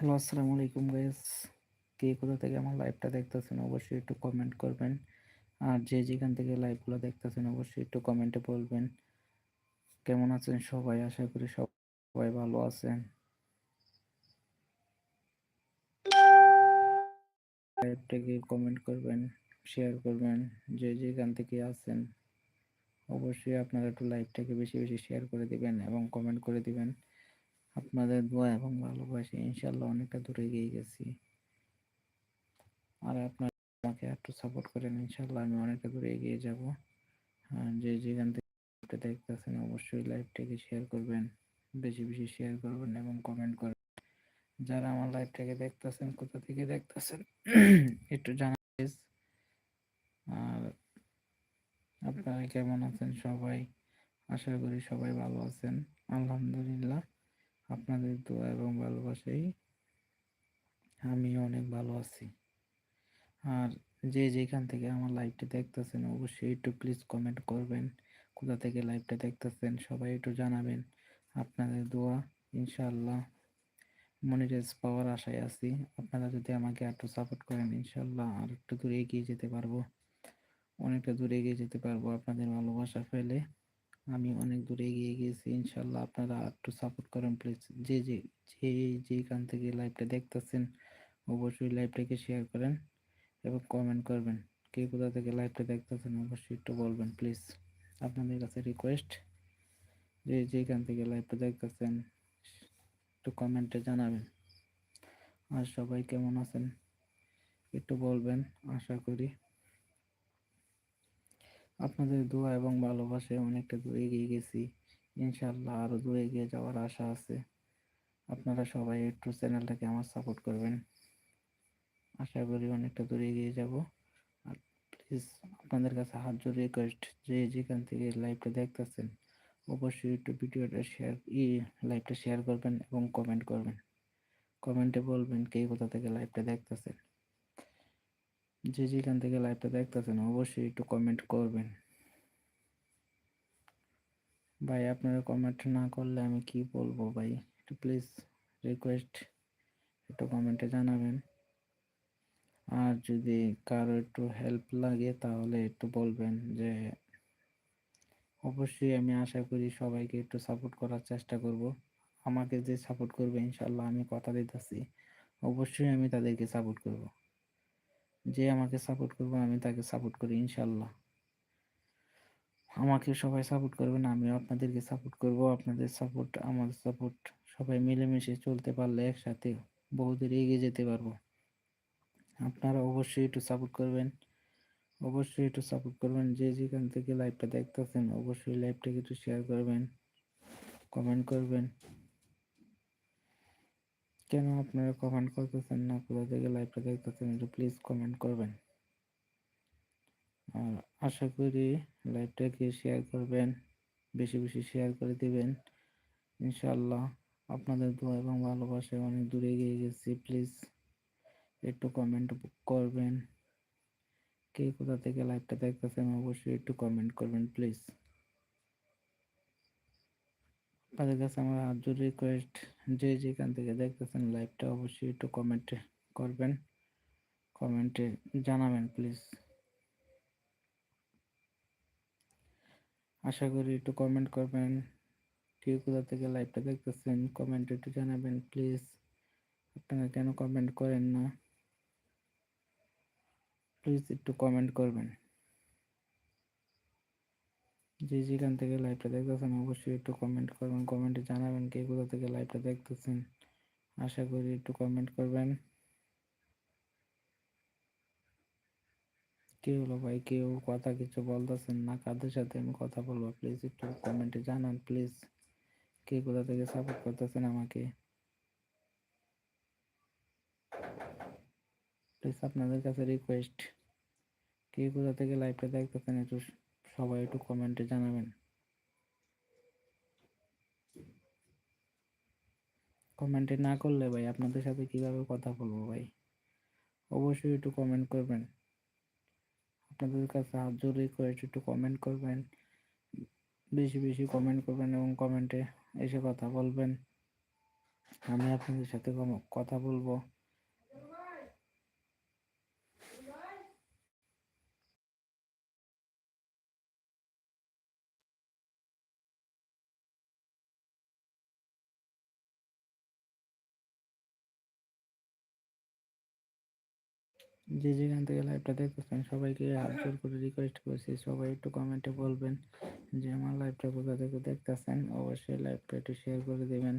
Hello, আসসালামু আলাইকুম guys কে কোথা থেকে আমার লাইভটা দেখতেছেন অবশ্যই একটু কমেন্ট করবেন। আর যে যেখান থেকে লাইভগুলো দেখতেছেন অবশ্যই একটু কমেন্টে বলবেন। কেমন আছেন সবাই? আশা করি সবাই ভালো আছেন। লাইভটাকে কমেন্ট করবেন শেয়ার করবেন, যে যেখান থেকে আছেন অবশ্যই আপনারা একটু লাইভটাকে বেশি বেশি শেয়ার করে দিবেন এবং কমেন্ট করে দিবেন। আপনাদের দোয়া এবং ভালোবাসে ইনশাল্লাহ অনেকটা দূরে এগিয়ে গেছি। আর আপনার আমাকে একটু সাপোর্ট করেন ইনশাল্লাহ আমি অনেকটা দূরে এগিয়ে যাব। যে যেখান থেকে দেখতেছেন অবশ্যই লাইভটাকে শেয়ার করবেন, বেশি বেশি শেয়ার করবেন এবং কমেন্ট করবেন। যারা আমার লাইভটাকে দেখতেছেন, কোথা থেকে দেখতেছেন, একটু জানান আর আপনারা কেমন আছেন সবাই? আশা করি সবাই ভালো আছেন, আলহামদুলিল্লাহ। আপনাদের দোয়া এবং ভালোবাসাই আমি অনেক ভালো আছি। আর যে যেখান থেকে আমার লাইভটা দেখতেছেন, অবশ্যই একটু প্লিজ কমেন্ট করবেন। কোথা থেকে লাইভটা দেখতেছেন, সবাই একটু জানাবেন আপনাদের দোয়া ইনশাল্লাহ মনিটাইজ পাওয়ার আশায় আছি। আপনারা যদি আমাকে একটু সাপোর্ট করেন ইনশাল্লাহ আর একটু দূরে এগিয়ে যেতে পারব। অনেকটা দূরে এগিয়ে যেতে পারব আপনাদের ভালোবাসা ফেলে। আমি অনেক দূরে এগিয়ে গিয়েছি, ইনশাল্লাহ আপনারা একটু সাপোর্ট করেন প্লিজ যে যে যে যেখান থেকে লাইভটা দেখতেছেন, অবশ্যই লাইভটাকে শেয়ার করেন এবং কমেন্ট করবেন। কে কোথা থেকে লাইভটা দেখতেছেন, অবশ্যই একটু বলবেন প্লিজ আপনাদের কাছে রিকোয়েস্ট যে যেখান থেকে লাইভটা দেখতেছেন, একটু কমেন্টে জানাবেন। আর সবাই কেমন আছেন, একটু বলবেন, আশা করি। আপনাদের দোয়া এবং ভালোবাসায় অনেকটা দূরে এগিয়ে গেছি। ইনশাল্লাহ আরও দূরে এগিয়ে যাওয়ার আশা আছে। আপনারা সবাই একটু চ্যানেলটাকে আমার সাপোর্ট করবেন। আশা করি অনেকটা দূরে এগিয়ে যাব। আর প্লিজ আপনাদের কাছে হাত জোর রিকোয়েস্ট যে যেখান থেকে লাইভটা দেখতেছেন, অবশ্যই একটু ভিডিওটা শেয়ার ই লাইভটা শেয়ার করবেন এবং কমেন্ট করবেন। কমেন্টে বলবেন কে কোথা থেকে লাইভটা দেখতেছেন। যে যেখান থেকে লাইভটা দেখতেছেন, অবশ্যই একটু কমেন্ট করবেন। ভাই, আপনারা কমেন্ট না করলে আমি কি বলব ভাই? একটু প্লিজ রিকোয়েস্ট একটু কমেন্টে জানাবেন। আর যদি কারও একটু হেল্প লাগে, তাহলে একটু বলবেন যে, অবশ্যই আমি আশা করি সবাইকে একটু সাপোর্ট করার চেষ্টা করব। আমাকে যে সাপোর্ট করবে ইনশাল্লাহ আমি কথা দিতেছি। অবশ্যই আমি তাদেরকে সাপোর্ট করব। যে আমাকে সাপোর্ট করবে, আমি তাকে সাপোর্ট করি ইনশাল্লাহ আমাকে সবাই সাপোর্ট করবেন আমিও আপনাদেরকে সাপোর্ট করব। আপনাদের সাপোর্ট আমার সাপোর্ট সবাই মিলেমিশে চলতে পারলে একসাথে বহুদূর এগিয়ে যেতে পারব। আপনারা অবশ্যই একটু সাপোর্ট করবেন, অবশ্যই একটু সাপোর্ট করবেন। যে যেখান থেকে লাইভটা দেখতেছেন, অবশ্যই লাইভটাকে একটু শেয়ার করবেন কমেন্ট করবেন। কেন আপনারা কমেন্ট করতেছেন না? কোথা থেকে লাইভটা দেখতেছেন একটু প্লিজ কমেন্ট করবেন। আর আশা করি লাইভটাকে শেয়ার করবেন, বেশি বেশি শেয়ার করে দিবেন। ইনশাল্লাহ আপনাদের দোয়া এবং ভালোবাসায় অনেক দূরে এগিয়ে গেছি। প্লিজ একটু কমেন্ট করবেন। কে কোথা থেকে লাইভটা দেখতেছেন অবশ্যই একটু কমেন্ট করবেন প্লিজ আপনাদের কাছে আমার হাত রিকোয়েস্ট যে যেখান থেকে দেখতেছেন লাইভটা অবশ্যই একটু কমেন্টে করবেন। কমেন্টে জানাবেন প্লিজ আশা করি একটু কমেন্ট করবেন। কে কোথা থেকে লাইভটা দেখতেছেন কমেন্টে একটু জানাবেন প্লিজ আপনারা কেন কমেন্ট করেন না? প্লিজ একটু কমেন্ট করবেন। যে যেখান থেকে লাইভটা দেখতেছেন, অবশ্যই একটু কমেন্ট করবেন। কমেন্টে জানাবেন কে কোথা থেকে লাইভটা দেখতেছেন। আশা করি একটু কমেন্ট করবেন। কে হলো ভাই? কেউ কথা কিছু বলতেছেন না, কাদের সাথে আমি কথা বলব? প্লিজ একটু কমেন্টে জানান প্লিজ কে কোথা থেকে সাপোর্ট করতেছেন আমাকে? প্লিজ আপনাদের কাছে রিকোয়েস্ট কে কোথা থেকে লাইভটা দেখতেছেন একটু সবাই একটু কমেন্টে জানাবেন। কমেন্টে না করলে ভাই আপনাদের সাথে কীভাবে কথা বলব ভাই? অবশ্যই একটু কমেন্ট করবেন। আপনাদের কাছে হাত জোর রিকোয়েস্ট একটু কমেন্ট করবেন। বেশি বেশি কমেন্ট করবেন এবং কমেন্টে এসে কথা বলবেন। আমি আপনাদের সাথে কথা বলব। যে যেখান থেকে লাইভটা দেখতেছেন সবাইকে হাত জোর করে রিকোয়েস্ট করছি। সবাই একটু কমেন্টে বলবেন যে, আমার লাইভটা কোথা থেকে দেখতেছেন? অবশ্যই লাইভটা একটু শেয়ার করে দেবেন।